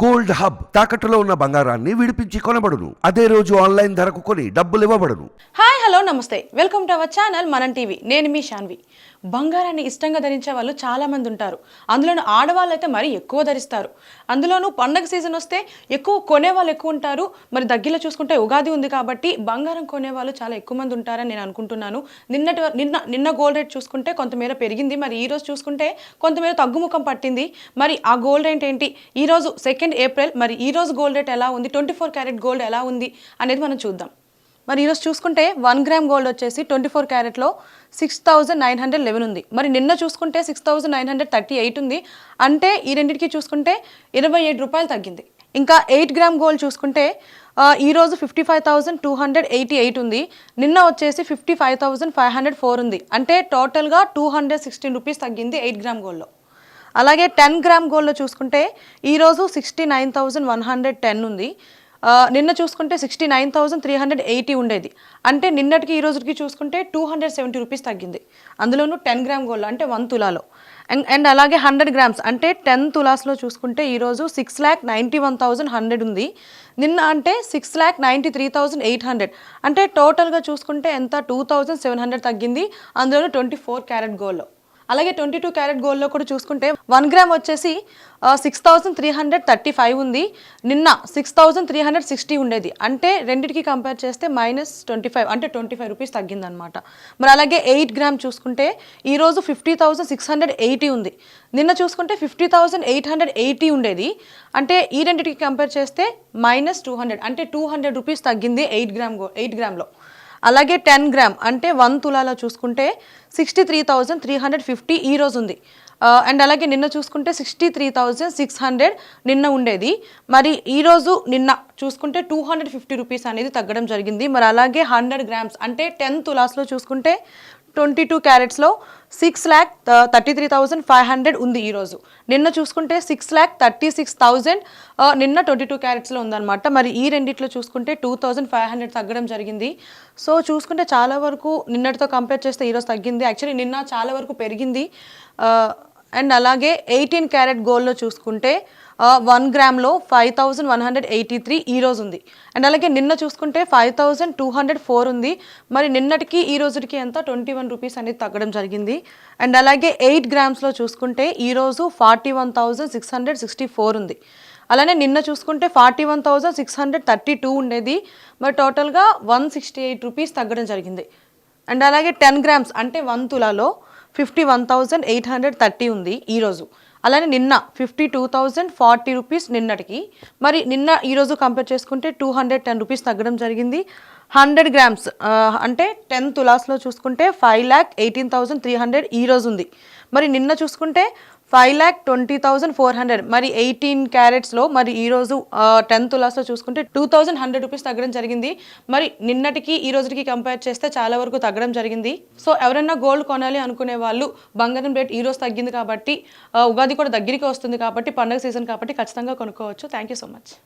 Gold hub తాకట్టులో ఉన్న బంగారాన్ని విడిపించి కొనబడును. అదే రోజు ఆన్లైన్ ధరకు కొని డబ్బులు ఇవ్వబడును. హాయ్ హలో నమస్తే. Welcome to our channel Manam TV. నేను మీ శాన్వి బంగారాన్ని ఇష్టంగా ధరించే వాళ్ళు చాలా మంది ఉంటారు. అందులోనూ ఆడవాళ్ళు అయితే మరీ ఎక్కువ ధరిస్తారు. అందులోనూ పండగ సీజన్ వస్తే ఎక్కువ కొనే వాళ్ళు ఎక్కువ ఉంటారు. మరి దగ్గరలో చూసుకుంటే ఉగాది ఉంది కాబట్టి బంగారం కొనే వాళ్ళు చాలా ఎక్కువ మంది ఉంటారని నేను అనుకుంటున్నాను. నిన్నటి నిన్న నిన్న గోల్డ్ రేట్ చూసుకుంటే కొంతమేర పెరిగింది. మరి ఈరోజు చూసుకుంటే కొంతమేర తగ్గుముఖం పట్టింది. మరి ఆ గోల్డ్ రేట్ ఏంటి? ఈ రోజు సెకండ్ ఏప్రిల్ మరి ఈ రోజు గోల్డ్ రేట్ ఎలా ఉంది? ట్వంటీ ఫోర్ క్యారెట్ గోల్డ్ ఎలా ఉంది అనేది మనం చూద్దాం. మరి ఈరోజు చూసుకుంటే వన్ గ్రామ్ గోల్డ్ వచ్చేసి twenty four క్యారెట్లో six thousand nine hundred eleven ఉంది. మరి నిన్న చూసుకుంటే six thousand nine hundred thirty eight ఉంది. అంటే ఈ రెండింటికి చూసుకుంటే ఇరవై ఏడు రూపాయలు తగ్గింది. ఇంకా ఎయిట్ గ్రామ్ గోల్డ్ చూసుకుంటే ఈరోజు ఈ రోజు fifty five thousand two hundred eighty eight ఉంది. నిన్న వచ్చేసి fifty five thousand five hundred four ఉంది. అంటే టోటల్గా టూ హండ్రెడ్ సిక్స్టీన్ రూపీస్ తగ్గింది ఎయిట్ గ్రామ్ గోల్డ్లో అలాగే టెన్ గ్రామ్ గోల్డ్లో చూసుకుంటే ఈరోజు sixty nine thousand one hundred ten ఉంది. నిన్న చూసుకుంటే sixty nine thousand three hundred eighty ఉండేది. అంటే నిన్నటికి ఈ రోజుకి చూసుకుంటే టూ హండ్రెడ్ సెవెంటీ రూపీస్ తగ్గింది. అందులోనూ టెన్ గ్రామ్ గోల్డ్ అంటే వన్ తులాలో. అండ్ అండ్ అలాగే హండ్రెడ్ గ్రామ్స్ అంటే టెన్ తులాస్లో చూసుకుంటే ఈరోజు six lakh ninety one thousand hundred ఉంది. నిన్న అంటే six lakh ninety three thousand eight hundred. అంటే టోటల్గా చూసుకుంటే ఎంత? టూ థౌసండ్ సెవెన్ హండ్రెడ్ తగ్గింది. అందులోనూ ట్వంటీ ఫోర్ క్యారెట్ గోల్డ్లో అలాగే ట్వంటీ టూ క్యారెట్ గోల్డ్లో కూడా చూసుకుంటే వన్ గ్రామ్ వచ్చేసి six thousand three hundred thirty five ఉంది. నిన్న six thousand three hundred sixty ఉండేది. అంటే రెండింటికి కంపేర్ చేస్తే మైనస్ ట్వంటీ ఫైవ్ అంటే ట్వంటీ ఫైవ్ రూపీస్ తగ్గిందనమాట మరి అలాగే ఎయిట్ గ్రామ్ చూసుకుంటే ఈరోజు fifty thousand six hundred eighty ఉంది. నిన్న చూసుకుంటే fifty thousand eight hundred eighty ఉండేది. అంటే ఈ రెండింటికి కంపేర్ చేస్తే మైనస్ టూ హండ్రెడ్ అంటే టూ హండ్రెడ్ రూపీస్ తగ్గింది ఎయిట్ గ్రామ్ ఎయిట్ గ్రామ్లో. అలాగే టెన్ గ్రామ్ అంటే వన్ తులాలో చూసుకుంటే sixty three thousand three hundred fifty ఈ రోజు ఉంది. అండ్ అలాగే నిన్న చూసుకుంటే sixty three thousand six hundred నిన్న ఉండేది. మరి ఈరోజు నిన్న చూసుకుంటే టూ హండ్రెడ్ ఫిఫ్టీ రూపీస్ అనేది తగ్గడం జరిగింది. మరి అలాగే హండ్రెడ్ గ్రామ్స్ అంటే టెన్ తులాస్లో చూసుకుంటే twenty two క్యారెట్స్లో six lakh thirty three thousand five hundred ఉంది ఈరోజు నిన్న చూసుకుంటే six lakh thirty six thousand నిన్న ట్వంటీ టూ క్యారెట్స్లో ఉందన్నమాట. మరి ఈ రెండిట్లో చూసుకుంటే టూ థౌజండ్ ఫైవ్ హండ్రెడ్ తగ్గడం జరిగింది. సో చూసుకుంటే చాలా వరకు నిన్నటితో కంపేర్ చేస్తే ఈరోజు తగ్గింది. యాక్చువల్లీ నిన్న చాలా వరకు పెరిగింది. అండ్ అలాగే ఎయిటీన్ క్యారెట్ గోల్డ్లో చూసుకుంటే one గ్రామ్లో five thousand one hundred eighty three ఈరోజు ఉంది. అండ్ అలాగే నిన్న చూసుకుంటే five thousand two hundred four ఉంది. మరి నిన్నటికి ఈ రోజుకి ఎంత? ట్వంటీ వన్ రూపీస్ అనేది తగ్గడం జరిగింది. అండ్ అలాగే ఎయిట్ గ్రామ్స్లో చూసుకుంటే ఈరోజు forty one thousand six hundred sixty four ఉంది. అలానే నిన్న చూసుకుంటే forty one thousand six hundred thirty two ఉండేది. మరి టోటల్గా వన్ సిక్స్టీ ఎయిట్ రూపీస్ తగ్గడం జరిగింది. అండ్ అలాగే టెన్ గ్రామ్స్ అంటే one తులాలో fifty one thousand eight hundred thirty ఉంది ఈరోజు అలానే నిన్న fifty two thousand forty rupees నిన్నటికి. మరి నిన్న ఈరోజు కంపేర్ చేసుకుంటే టూ హండ్రెడ్ టెన్ రూపీస్ తగ్గడం జరిగింది. హండ్రెడ్ గ్రామ్స్ అంటే టెన్ తులాస్లో చూసుకుంటే five lakh eighteen thousand three hundred ఈరోజు ఉంది మరి నిన్న చూసుకుంటే five lakh twenty thousand four hundred మరి ఎయిటీన్ క్యారెట్స్లో మరి ఈరోజు టెన్ తులాస్లో చూసుకుంటే టూ థౌజండ్ హండ్రెడ్ రూపీస్ తగ్గడం జరిగింది. మరి నిన్నటికి ఈ రోజుకి కంపేర్ చేస్తే చాలా వరకు తగ్గడం జరిగింది. సో ఎవరైనా గోల్డ్ కొనాలి అనుకునే వాళ్ళు బంగారం రేట్ ఈరోజు తగ్గింది కాబట్టి ఉగాది కూడా దగ్గరికి వస్తుంది కాబట్టి పండగ సీజన్ కాబట్టి ఖచ్చితంగా కొనుక్కోవచ్చు. Thank you so much